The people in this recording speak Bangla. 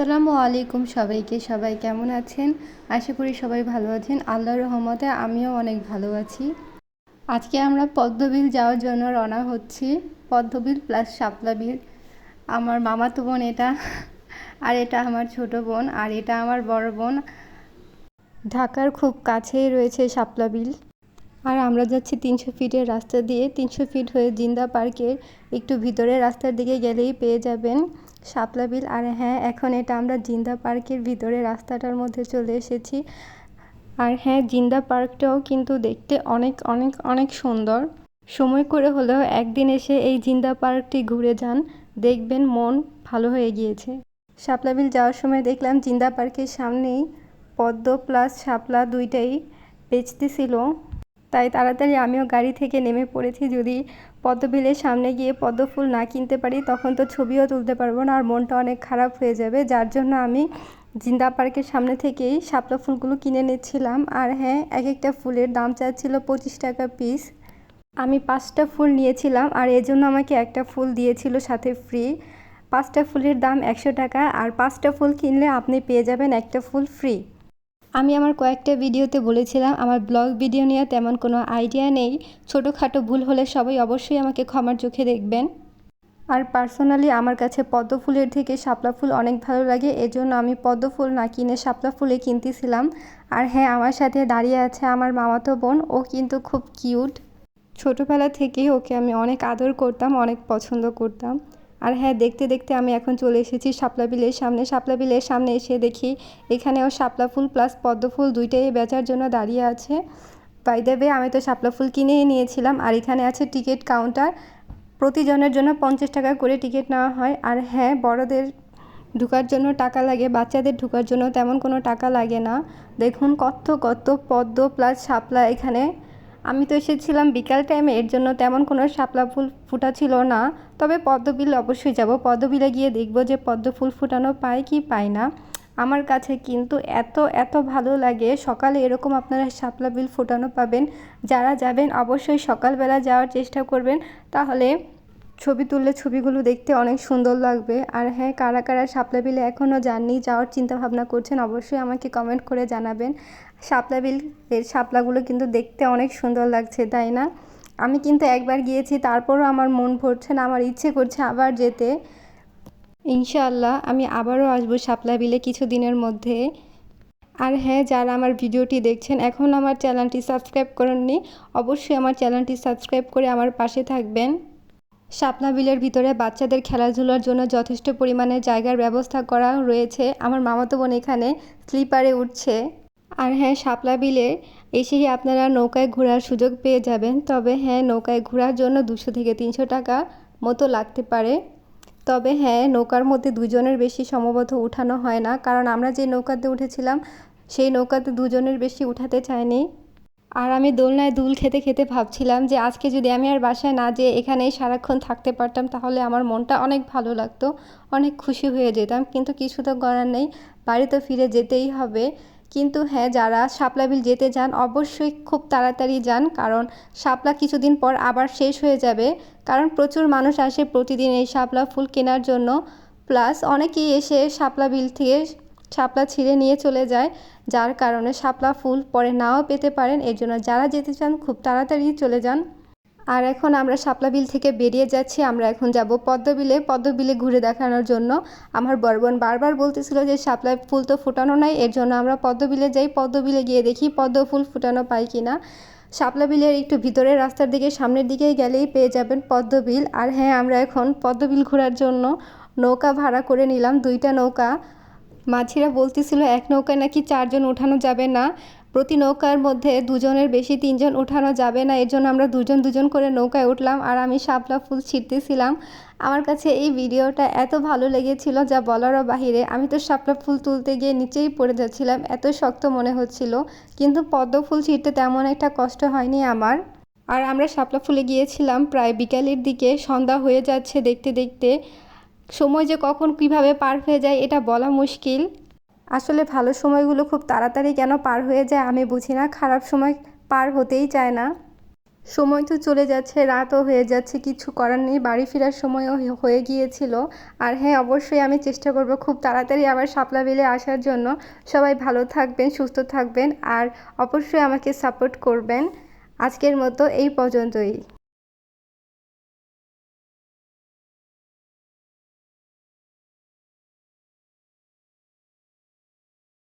আসসালামু আলাইকুম সবাইকে। সবাই কেমন আছেন? আশা করি সবাই ভালো আছেন। আল্লাহর রহমতে আমিও অনেক ভালো আছি। আজকে আমরা পদ্মবিল যাওয়ার জন্য রওনা হচ্ছি। পদ্মবিল প্লাস শাপলা বিল। আমার মামাতো বোন এটা, আর এটা আমার ছোট বোন, আর এটা আমার বড় বোন। ঢাকার খুব কাছেই রয়েছে শাপলা বিল। আর আমরা যাচ্ছি তিনশো ফিটের রাস্তা দিয়ে। তিনশো ফিট হয়ে জিন্দা পার্কের একটু ভিতরে রাস্তার দিকে গেলেই পেয়ে যাবেন শাপলা বিল। আর হ্যাঁ এখন এটা আমরা জিন্দা পার্কের ভিতরে রাস্তাটার মধ্যে চলে এসেছি। আর হ্যাঁ জিন্দা পার্কটাও কিন্তু দেখতে অনেক অনেক অনেক সুন্দর। সময় করে হলেও একদিন এসে এই জিন্দা পার্কটি ঘুরে যান। দেখবেন মন ভালো হয়ে গিয়েছে। শাপলা বিল যাওয়ার সময় দেখলাম জিন্দা পার্কের সামনেই পদ্ম প্লাস শাপলা দুইটাই বেচতেছিল তাই তাড়াতাড়ি আমিও গাড়ি থেকে নেমে পড়েছি। যদি পদ্মবিলের সামনে গিয়ে পদ্ম ফুল না কিনতে পারি, তখন তো ছবিও তুলতে পারব না আর মনটা অনেক খারাপ হয়ে যাবে। যার জন্য আমি জিন্দা পার্কের সামনে থেকেই শাপলা ফুলগুলো কিনে নিচ্ছিলাম। আর হ্যাঁ এক একটা ফুলের দাম চাচ্ছিল পঁচিশ টাকা পিস। আমি পাঁচটা ফুল নিয়েছিলাম আর এজন্য আমাকে একটা ফুল দিয়েছিল সাথে ফ্রি। পাঁচটা ফুলের দাম একশো টাকা আর পাঁচটা ফুল কিনলে আপনি পেয়ে যাবেন একটা ফুল ফ্রি। আমি আমার কয়েকটা ভিডিওতে বলেছিলাম, আমার ব্লগ ভিডিও নিয়ে তেমন কোনো আইডিয়া নেই। ছোটোখাটো ভুল হলে সবাই অবশ্যই আমাকে ক্ষমার চোখে দেখবেন। আর পার্সোনালি আমার কাছে পদ্ম ফুলের থেকে শাপলা ফুল অনেক ভালো লাগে, এজন্য আমি পদ্ম ফুল না কিনে শাপলা ফুলে কিনতেছিলাম। আর হ্যাঁ আমার সাথে দাঁড়িয়ে আছে আমার মামাতো বোন, ও কিন্তু খুব কিউট ছোটোবেলা থেকেই ওকে আমি অনেক আদর করতাম, অনেক পছন্দ করতাম। আর হ্যাঁ দেখতে দেখতে আমি এখন চলে এসেছি শাপলা বিলের সামনে। শাপলা বিলের সামনে এসে দেখি এখানেও শাপলা ফুল প্লাস পদ্ম ফুল দুইটাই বেচার জন্য দাঁড়িয়ে আছে। বাই দেবে আমি তো শাপলা ফুল কিনেই নিয়েছিলাম আর এখানে আছে টিকিট কাউন্টার প্রতিজনের জন্য পঞ্চাশ টাকা করে টিকিট নেওয়া হয়। আর হ্যাঁ বড়দের ঢুকার জন্য টাকা লাগে, বাচ্চাদের ঢুকার জন্য তেমন কোনো টাকা লাগে না। দেখুন কত কত পদ্ম প্লাস শাপলা এখানে আমি তো এসেছিলাম বিকাল টাইমে এর জন্য তেমন কোনো শাপলা ফুল ফুটা ছিল না। তবে পদ্মবিল অবশ্যই যাব। পদ্মবিলে গিয়ে দেখব যে পদ্ম ফুল ফুটানো পায় কি পায় না। আমার কাছে কিন্তু এত এত ভালো লাগে। সকালে এরকম আপনারা শাপলা বিল ফোটানো পাবেন। যারা যাবেন অবশ্যই সকালবেলা যাওয়ার চেষ্টা করবেন। তাহলে ছবি তুললে ছবিগুলো দেখতে অনেক সুন্দর লাগবে। আর হ্যাঁ কারা কারা শাপলা বিলে এখনও যাননি, যাওয়ার চিন্তা ভাবনা করছেন, অবশ্যই আমাকে কমেন্ট করে জানাবেন। শাপলা বিল এর শাপলাগুলো কিন্তু দেখতে অনেক সুন্দর লাগছে, তাই না? আমি কিন্তু একবার গিয়েছি, তারপরও আমার মন ভরছে না, আমার ইচ্ছে করছে আবার যেতে। ইনশাআল্লাহ, আমি আবারও আসব শাপলা বিলে কিছু দিনের মধ্যে। আর হ্যাঁ যারা আমার ভিডিওটি দেখছেন, এখন আমার চ্যানেলটি সাবস্ক্রাইব করেননি, অবশ্যই আমার চ্যানেলটি সাবস্ক্রাইব করে আমার পাশে থাকবেন। শাপলা বিলের ভিতরে বাচ্চাদের খেলাধুলার জন্য যথেষ্ট পরিমাণে জায়গার ব্যবস্থা করা রয়েছে। আমার মামাতো বোন এখানে স্লিপারে উঠছে। আর হ্যাঁ শাপলা বিলে এসেই আপনারা নৌকায় ঘোরার সুযোগ পেয়ে যাবেন। তবে হ্যাঁ নৌকায় ঘোরার জন্য দুশো থেকে তিনশো টাকা মতো লাগতে পারে। তবে হ্যাঁ নৌকার মধ্যে দুজনের বেশি সম্ভবত উঠানো হয় না। কারণ আমরা যে নৌকাতে উঠেছিলাম, সেই নৌকাতে দুজনের বেশি উঠাতে চায়নি আর আমি দোলনায় দুল খেতে খেতে ভাবছিলাম যে আজকে যদি আমি আর বাসায় না যেয়ে এখানেই সারাক্ষণ থাকতে পারতাম, তাহলে আমার মনটা অনেক ভালো লাগতো, অনেক খুশি হয়ে যেতাম। কিন্তু কিছু তো করার নেই বাড়িতে ফিরে যেতেই হবে। কিন্তু হ্যাঁ যারা শাপলা বিল যেতে যান অবশ্যই খুব তাড়াতাড়ি যান, কারণ শাপলা কিছুদিন পর আবার শেষ হয়ে যাবে। কারণ প্রচুর মানুষ আসে প্রতিদিন এই শাপলা ফুল কেনার জন্য। প্লাস অনেকেই এসে শাপলা বিল থেকে শাপলা ছিঁড়ে নিয়ে চলে যায়, যার কারণে শাপলা ফুল পরে নাও পেতে পারেন। এর জন্য যারা যেতে চান, খুব তাড়াতাড়ি চলে যান। আর এখন আমরা শাপলা বিল থেকে বেরিয়ে যাচ্ছি। আমরা এখন যাব পদ্মবিলে। পদ্মবিলে ঘুরে দেখানোর জন্য আমার বরবন বারবার বলতেছিল যে শাপলা ফুল তো ফুটানো নাই, এর জন্য আমরা পদ্মবিলে যাই। পদ্মবিলে গিয়ে দেখি পদ্ম ফুল ফুটানো পাই কি না। শাপলা বিলের একটু ভিতরের রাস্তার দিকে, সামনের দিকে গেলেই পেয়ে যাবেন পদ্মবিল। আর হ্যাঁ আমরা এখন পদ্মবিল ঘোরার জন্য নৌকা ভাড়া করে নিলাম। দুইটা নৌকা মাঝিরা বলতেছিল, এক নৌকায় নাকি চারজন ওঠানো যাবে না। প্রতি নৌকার মধ্যে দুজনের বেশি তিনজন ওঠানো যাবে না। এর জন্য আমরা দুজন দুজন করে নৌকায় উঠলাম আর আমি শাপলা ফুল ছিঁড়তেছিলাম। আমার কাছে এই ভিডিওটা এত ভালো লেগেছিল যা বলারও বাহিরে। আমি তো শাপলা ফুল তুলতে গিয়ে নিচেই পড়ে যাচ্ছিলাম, এত শক্ত মনে হচ্ছিল। কিন্তু পদ্ম ফুল ছিঁড়তে তেমন একটা কষ্ট হয়নি আমার। আর আমরা শাপলা ফুলে গিয়েছিলাম, প্রায় বিকালের দিকে। সন্ধ্যা হয়ে যাচ্ছে দেখতে দেখতে। সময় যে কখন কীভাবে পার হয়ে যায় এটা বলা মুশকিল। আসলে ভালো সময়গুলো খুব তাড়াতাড়ি কেন পার হয়ে যায় আমি বুঝি না, খারাপ সময় পার হতেই চায় না। সময় তো চলে যাচ্ছে, রাতও হয়ে যাচ্ছে, কিছু করার নেই, বাড়ি ফেরার সময়ও হয়ে গিয়েছিল। আর হ্যাঁ অবশ্যই আমি চেষ্টা করব খুব তাড়াতাড়ি আবার সাপলা বিলে আসার জন্য। সবাই ভালো থাকবেন, সুস্থ থাকবেন, আর অবশ্যই আমাকে সাপোর্ট করবেন। আজকের মতো এই পর্যন্তই।